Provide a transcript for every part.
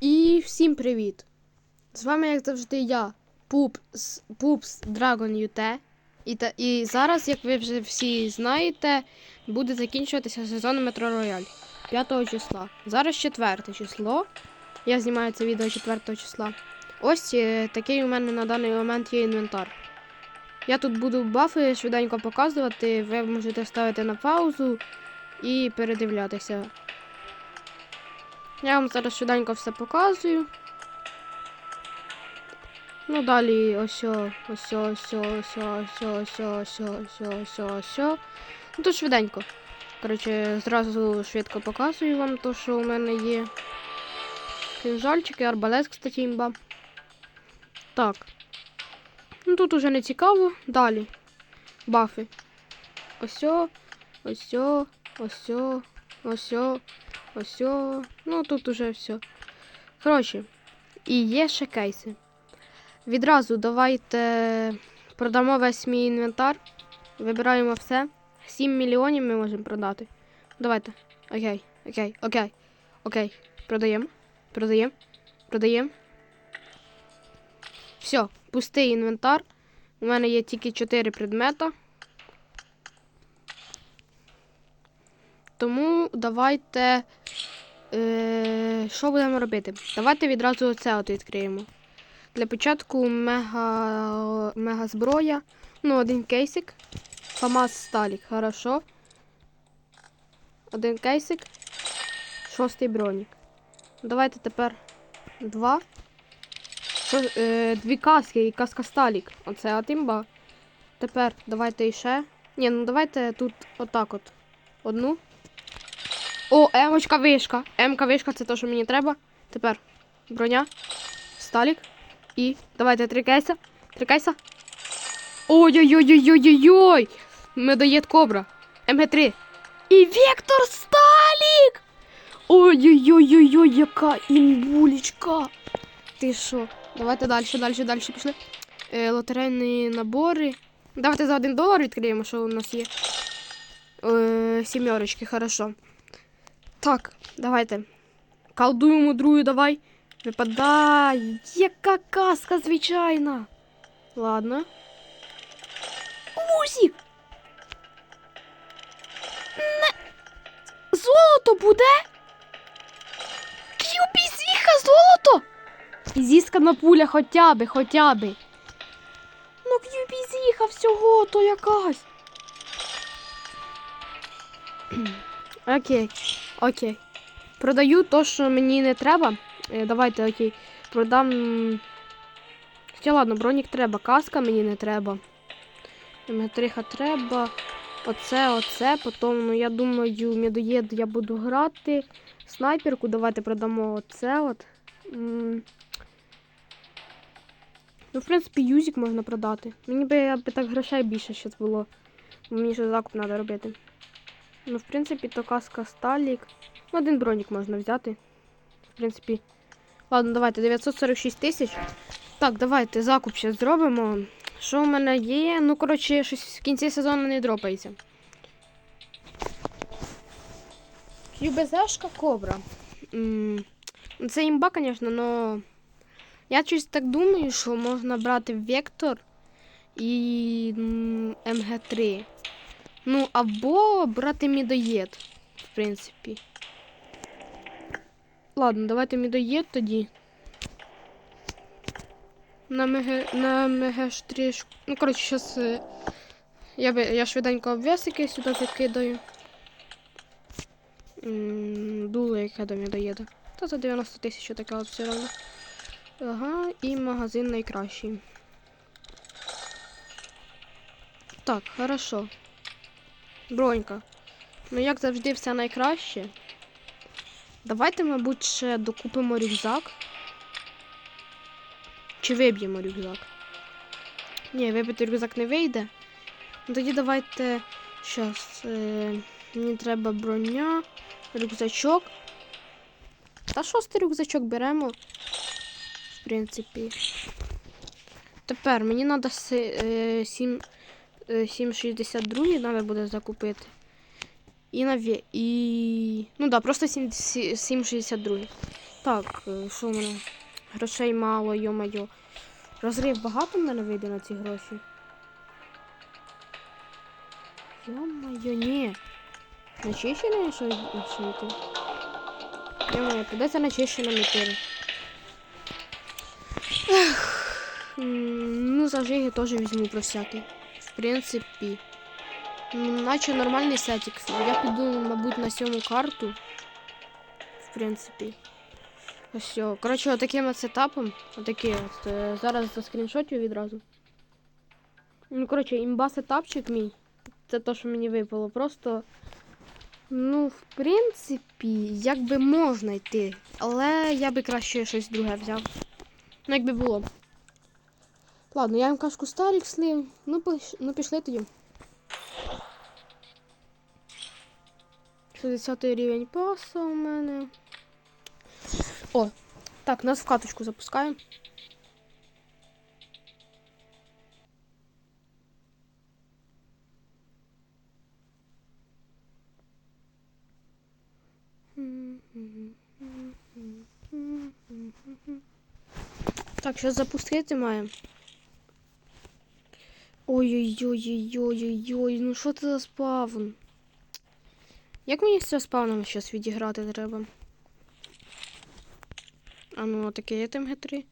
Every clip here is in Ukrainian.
І всім привіт! З вами, як завжди, я, Пупс, Пупс Dragon UT. І, та, і зараз, як ви вже всі знаєте, буде закінчуватися сезон Метро Рояль 5 числа. Зараз 4 число. Я знімаю це відео 4 числа. Ось е, такий у мене на даний момент є інвентар. Я тут буду бафи швиденько показувати, ви можете ставити на паузу і передивлятися. Я вам зараз швиденько все показую. Ну, далі ось, ось, ось, ось, ось, ось, ось, ось, ось, ось. о. Ну, тут швиденько. Коротше, зразу швидко показую вам то, що у мене є. Кинжальчики, арбалет, кстати, імба. Так. Ну тут уже не цікаво. Далі. Бафи. Ось, о, ось, о, ось. Ну тут уже все. Коротше, і є ще кейси. Відразу давайте продамо весь мій інвентар. Вибираємо все. 7 мільйонів ми можемо продати. Давайте. Окей, окей, окей, окей. Продаємо. Продаємо. Продаємо. Все, пустий інвентар. У мене є тільки 4 предмета. Тому давайте. Е, що будемо робити? Давайте відразу оце от відкриємо. Для початку мега, мега зброя. Ну, один кейсик. ФАМАС Сталік, хорошо. Один кейсик. Шостий бронік. Давайте тепер два. Що, е, дві каски і каска Сталік. Оце от імба. Тепер давайте іще. Ні, ну давайте тут отак от. Одну. О, емочка вишка. Емка вишка це те, що мені треба. Тепер броня, сталік. І давайте три кейса. Три кейса. Ой-ой-ой-ой-ой-ой! Медоєд кобра. МГ3. І Вектор Сталік! Ой-ой-ой-ой-ой, яка імбулечка. Ти що? Давайте далі, далі, далі пішли. Е, лотерейні набори. Давайте за один долар відкриємо, що у нас є. Е, сімерочки, хорошо. Так, давайте. Колдуємо другу, давай. Випадай. Яка казка звичайна. Ладно. Музик! Не... Золото буде? К'юбізіха золото! І зіскана пуля хоча би, хоча би. Ну к'юбізіха всього, то якась. Окей. Окей. Продаю то, що мені не треба. Е, давайте, окей. Продам. Хоча ладно, бронік треба, каска мені не треба. Метриха треба. Оце, оце. Потім, ну я думаю, медоєд я буду грати. Снайперку, давайте продамо оце от. Ну, в принципі, юзик можна продати. Мені би я би так грошей більше зараз було. Мені ще закуп треба робити. Ну, в принципі, то каска сталік. Ну, Один бронік можна взяти. В принципі. Ладно, давайте, 946 тисяч. Так, давайте закуп ще зробимо. Що в мене є? Ну, коротше, щось в кінці сезону не дропається. QBZ-шка кобра. Це імба, звісно, але я щось так думаю, що можна брати Вектор і м, МГ3. Ну, або брати мідоєд, в принципі. Ладно, давайте мідоєд тоді. На МГ, на МГ3. Ну, коротше, зараз я, я швиденько обв'язки сюди підкидаю. М, Дуло, яке до мідоєда. Та за 90 тисяч таке от все одно. Ага, і магазин найкращий. Так, хорошо. Бронька. Ну, як завжди, все найкраще. Давайте, мабуть, ще докупимо рюкзак. Чи виб'ємо рюкзак? Ні, вибити рюкзак не вийде. Ну, тоді давайте. Щас. Е, мені треба броня, рюкзачок. Та шостий рюкзачок беремо. В принципі. Тепер мені треба 7. 7,62 треба буде закупити. І на ві... І. Ну да, просто 7 7,62. Так, е, що в мене? Грошей мало, йо-моє. Розрив багато в мене вийде на ці гроші. Йо-моє, ні. Начищене що йти? Йо-моє, придеться начищеним йти. Ех, м, Ну, зажиги теж візьму про всякий. Принципі. Наче нормальний сетик. Я піду, мабуть, на сьому карту. В принципі. Ось. Коротше, отаким от сетапом. Отакий от. е, Зараз заскріншотю відразу. Ну, коротше, імба сетапчик мій. Це те, що мені випало. Просто. Ну, в принципі, як би можна йти. Але я би краще щось друге взяв. Ну, якби було. Ладно, я їм кашку старік слив. Ну, пиш... ну пішли тоді. 60 рівень паса у мене. О, так, нас в каточку запускаємо. Так, зараз запустити маємо. Ой-ой-ой-ой-ой-ой, ну що це за спавн? Як мені з цього спавном зараз відіграти треба? А ну, таке є ТМГ-3.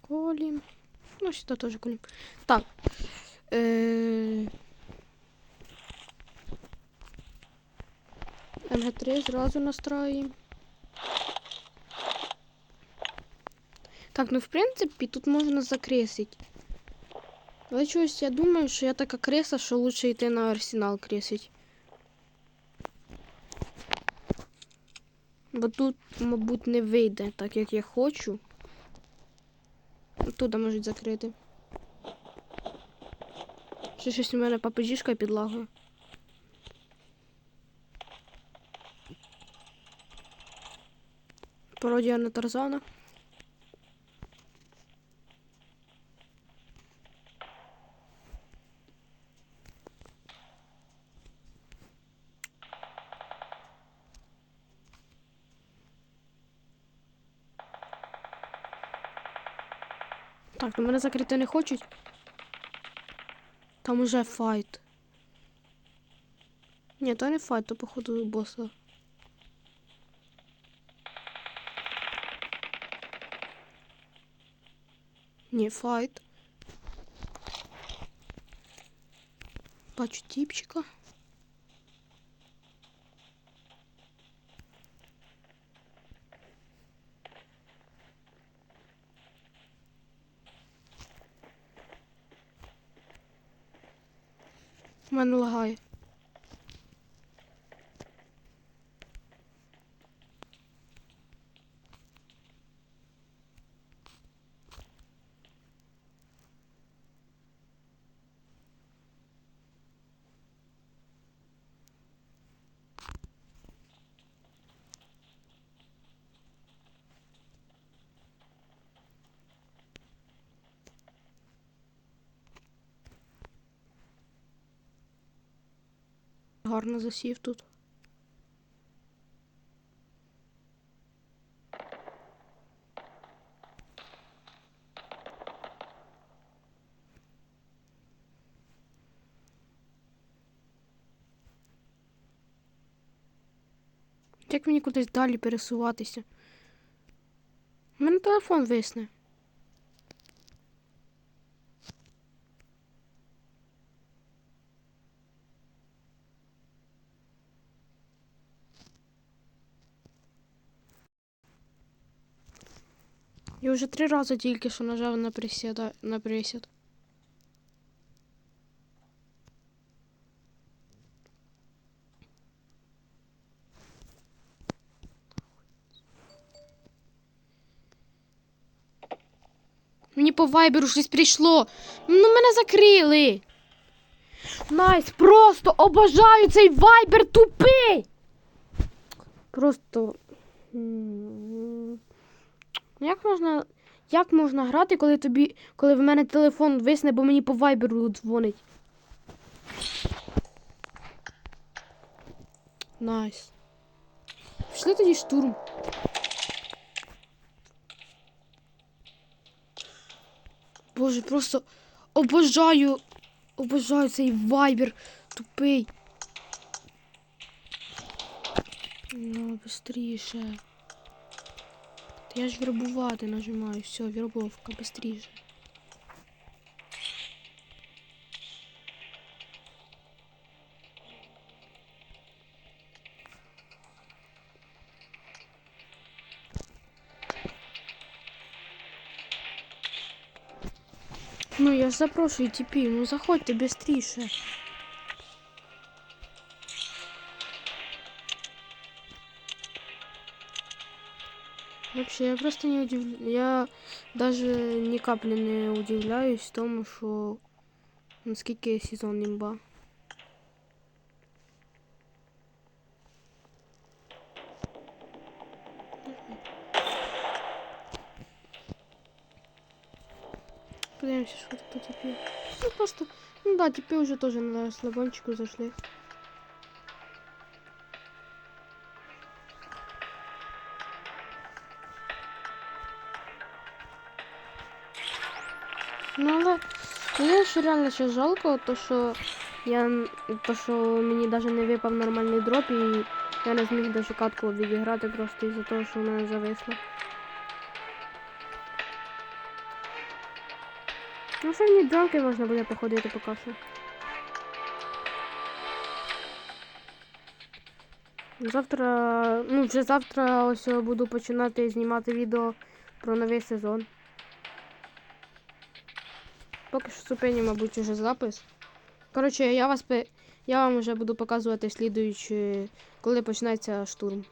Колім. Ну, сюди теж колім. Так. Е... МГ3 зразу настроїмо. Так, ну в принципі тут можна закресить. Але чогось я думаю, що я така креса, що лучше йти на арсенал кресить. Бо тут, мабуть, не вийде, так як я хочу. Туди можуть закрити. Ще щось у мене папежішка підлагує. Пародія на Тарзана. Так, ну мене закрити не хочуть. Там уже файт. Ні, то не файт, то походу боса. Ні, файт. Бачу тіпчика. У Гарно засів тут. Як мені кудись далі пересуватися? У мене телефон висне. Вже три рази тільки що нажав на присіда... на присід. Мені по вайберу щось прийшло. Ну мене закрили. Найс, просто обожаю цей вайбер тупий. Просто. Як можна. Як можна грати, коли тобі. коли в мене телефон висне, бо мені по вайберу дзвонить? Найс. Пішли тоді штурм. Боже, просто обожаю. Обожаю цей вайбер тупий. Ну, быстріше. Я ж вербувати нажимаю. Все, вербовка, быстріше. Ну, я ж запрошую тіпів, ну заходьте быстріше. Вообще, я просто не удивляюсь. Я даже ни капли не удивляюсь тому, що наскільки сезон імба. Подивимося, що тут типи. Ну просто, ну да, типи уже тоже на слабончику зашли. Ну але мені ще реально ще жалко, то що я то, що мені навіть не випав нормальний дроп і я не зміг даже катку відіграти просто із-за того, що в мене зависло. Ну, ще мені дронки можна буде походити поки що. Завтра, ну вже завтра ось буду починати знімати відео про новий сезон. Поки що зупиню, мабуть, уже запис. Коротше, я вас я вам вже буду показувати слідуючи, коли почнеться штурм.